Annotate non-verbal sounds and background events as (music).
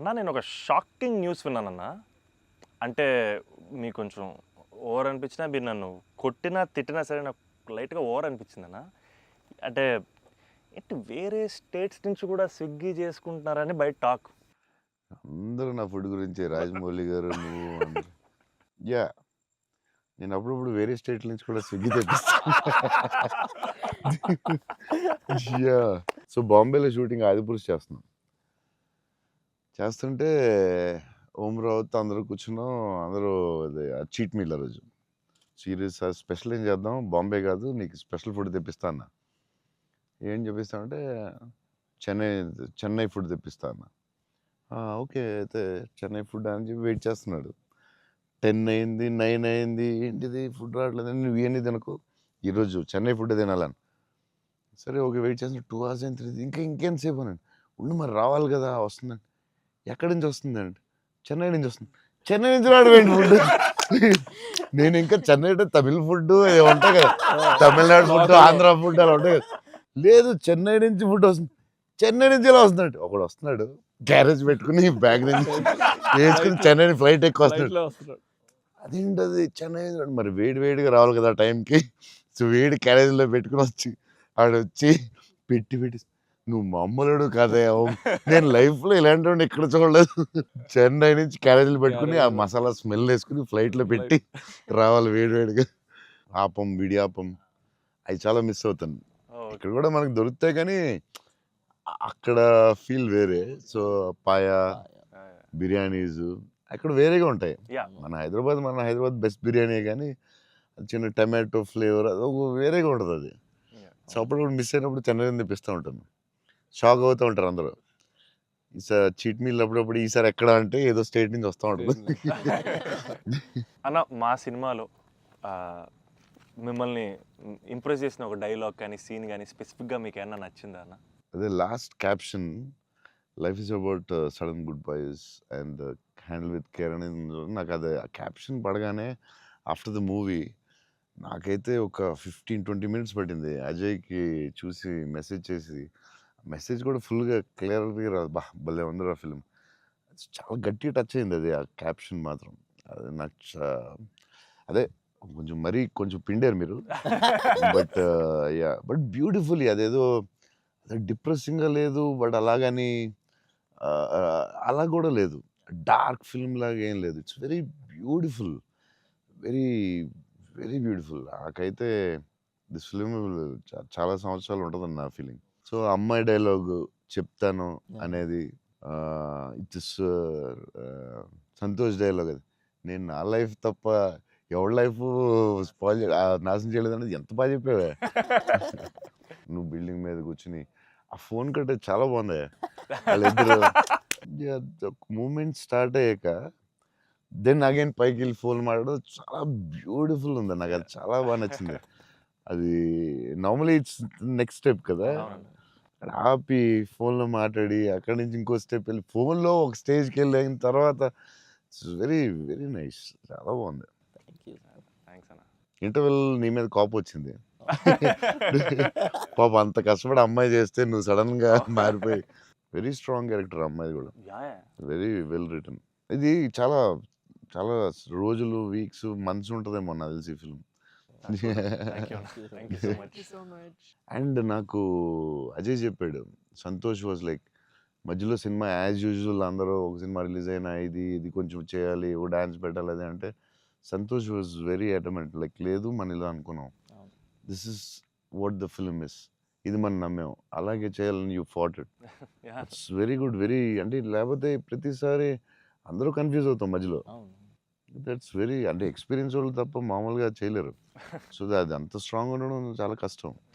అన్న నేను ఒక షాకింగ్ న్యూస్ విన్నానన్న. అంటే మీకు కొంచెం ఓవర్ అనిపించినా మీరు నన్ను కొట్టినా తిట్టినా సరే నాకు లైట్గా ఓవర్ అనిపించింది అన్న అంటే ఏంటి వేరే స్టేట్స్ నుంచి కూడా స్విగ్గీ చేసుకుంటున్నారని బయట టాక్. అందరూ నా ఫుడ్ గురించి. రాజమౌళి గారు నువ్వు యా. నేను అప్పుడప్పుడు వేరే స్టేట్ నుంచి కూడా స్విగ్గీ తెప్పిస్తాను. యా. సో బాంబేలో షూటింగ్ ఆదిపురుష్ చేస్తున్నాం చేస్తుంటే ఓం రావుత్ అందరూ కూర్చున్నాం. అందరూ అది చీట్ మీల్ ఆ రోజు. సీరియస్ స్పెషల్ ఏం చేద్దాం? బాంబే కాదు నీకు స్పెషల్ ఫుడ్ తెప్పిస్తా అన్న. ఏం చెప్పిస్తామంటే చెన్నై చెన్నై ఫుడ్ తెప్పిస్తా అన్న. ఓకే అయితే చెన్నై ఫుడ్ అని చెప్పి వెయిట్ చేస్తున్నాడు. టెన్ అయింది నైన్ అయింది ఏంటిది ఫుడ్ రావట్లేదు నువ్వు ఏంటి తినకు. ఈరోజు చెన్నై ఫుడ్ తినాలని. సరే ఓకే వెయిట్ చేస్తున్నా. టూ అవర్స్ అయింది త్రీ ఇంకా సేపు అనండి ఉండి మరి రావాలి కదా వస్తుందండి ఎక్కడి నుంచి వస్తుందండి? చెన్నై నుంచి వస్తుంది. చెన్నై నుంచి రావడం ఫుడ్ నేను ఇంకా చెన్నై అంటే తమిళ ఫుడ్ ఉంటాయి కదా. తమిళనాడు ఫుడ్ ఆంధ్ర ఫుడ్ అలా ఉంటాయి కదా. లేదు చెన్నై నుంచి ఫుడ్ వస్తుంది. చెన్నై నుంచి ఎలా వస్తున్నాడు ఒకడు వస్తున్నాడు గ్యారేజ్ పెట్టుకుని బ్యాగ్ నుంచి వేసుకుని చెన్నై ఫ్లైట్ ఎక్కువ వస్తున్నాడు. అదేంటది? చెన్నై నుంచి రాడు. మరి వేడి వేడిగా రావాలి కదా టైంకి సో వేడి క్యారేజ్లో పెట్టుకుని వచ్చి ఆడు వచ్చి పెట్టి పెట్టి నువ్వు మామూలుడు కాదే నేను లైఫ్లో ఇలాంటి వాడిని ఎక్కడ చూడలేదు. చెన్నై నుంచి క్యారేజీలు పెట్టుకుని ఆ మసాలా స్మెల్ వేసుకుని ఫ్లైట్లో పెట్టి రావాలి వేడి వేడిగా ఆపం విడియాపం. అవి చాలా మిస్ అవుతాను. ఇక్కడ కూడా మనకు దొరుకుతాయి కానీ అక్కడ ఫీల్ వేరే. సో పాయా బిర్యానీస్ అక్కడ వేరేగా ఉంటాయి. మన హైదరాబాద్ మన హైదరాబాద్ బెస్ట్ బిర్యానీ కానీ చిన్న టమాటో ఫ్లేవర్ అది ఒక వేరేగా ఉంటుంది అది. సో అప్పుడు మిస్ అయినప్పుడు చెన్నై తెప్పిస్తూ ఉంటాను. షాక్ అవుతూ ఉంటారు అందరూ. ఈసారి చీట్ మీల్ అప్పుడప్పుడు ఈసారి ఎక్కడ అంటే ఏదో స్టేట్ నుంచి వస్తూ ఉంటుంది. అన్న మా సినిమాలో మిమ్మల్ని ఇంప్రెస్ చేసిన ఒక డైలాగ్ కానీ సీన్ కానీ స్పెసిఫిక్గా మీకు ఏమన్నా నచ్చిందా అన్న? అదే last caption life is about sudden good boys and handle with care అని నాకు అది ఆ క్యాప్షన్ పడగానే ఆఫ్టర్ ద మూవీ నాకైతే ఒక ఫిఫ్టీన్ ట్వంటీ మినిట్స్ పట్టింది. అజయ్కి చూసి మెసేజ్ చేసి మెసేజ్ కూడా ఫుల్గా క్లియర్గా రాదు. బా భలే ఉంది ఆ ఫిల్మ్. చాలా గట్టిగా టచ్ అయింది అది ఆ క్యాప్షన్ మాత్రం. అది నాకు అదే కొంచెం మరీ కొంచెం పిండారు మీరు. బట్ (laughs) యా బట్ బ్యూటిఫుల్లీ అదేదో డిప్రెసింగ్గా లేదు బట్ అలాగని అలా కూడా లేదు. డార్క్ ఫిల్మ్ లాగా ఏం లేదు. It's very beautiful. Very very beautiful. నాకైతే దిస్ ఫిలిం చాలా సంవత్సరాలు ఉంటుందని నా ఫీలింగ్. సో అమ్మాయి డైలాగ్ చెప్తాను అనేది ఇట్స్ సంతోష్ డైలాగ్ అది. నేను నా లైఫ్ తప్ప ఎవరి లైఫ్ స్పాయిల్ నాశనం చేయలేదు అనేది ఎంత బాగా చెప్పావే? నువ్వు బిల్డింగ్ మీద కూర్చుని ఆ ఫోన్ కట్టే చాలా బాగుంది వాళ్ళిద్దరు మూమెంట్ స్టార్ట్ అయ్యాక దెన్ అగైన్ పైకి వెళ్ళి ఫోన్ మాట్లాడడం చాలా బ్యూటిఫుల్ ఉంది నాకు అది చాలా బాగా నచ్చింది. అది నార్మలీ ఇట్స్ నెక్స్ట్ స్టెప్ కదా. అక్కడ ఆపి ఫోన్లో మాట్లాడి అక్కడి నుంచి ఇంకో స్టెప్ వెళ్ళి ఫోన్లో ఒక స్టేజ్కి వెళ్ళిన తర్వాత ఇట్స్ వెరీ వెరీ నైస్. చాలా బాగుంది. ఇంటర్వెల్ నీ మీద కోపం వచ్చింది. (laughs) పాప అంత కష్టపడి అమ్మాయి చేస్తే నువ్వు సడన్గా (laughs) మారిపోయి వెరీ స్ట్రాంగ్ క్యారెక్టర్ అమ్మాయి కూడా. వెరీ వెల్ రిటర్న్ ఇది చాలా చాలా రోజులు వీక్స్ మంత్స్ ఉంటుందేమో నాకు తెలిసి ఫిల్మ్. అండ్ (laughs) నాకు అజయ్ చెప్పాడు సంతోష్ వాజ్ లైక్ మధ్యలో సినిమా యాజ్ యూజువల్ అందరూ ఒక సినిమా రిలీజ్ అయినా ఇది ఇది కొంచెం చేయాలి ఓ డాన్స్ పెట్టాలి అది అంటే Santosh was very adamant like లేదు మన ఇలా అనుకున్నాం. This is what the film is ఇది మనం నమ్మాం. అలాగే చేయాలని you fought it ya it's very good very అంటే లేకపోతే ప్రతిసారి అందరూ కన్ఫ్యూజ్ అవుతాం మధ్యలో. దట్స్ వెరీ అంటే ఎక్స్పీరియన్స్ వాళ్ళు తప్ప మామూలుగా చేయలేరు. (laughs) సో అది అంత స్ట్రాంగ్ ఉండడం చాలా కష్టం.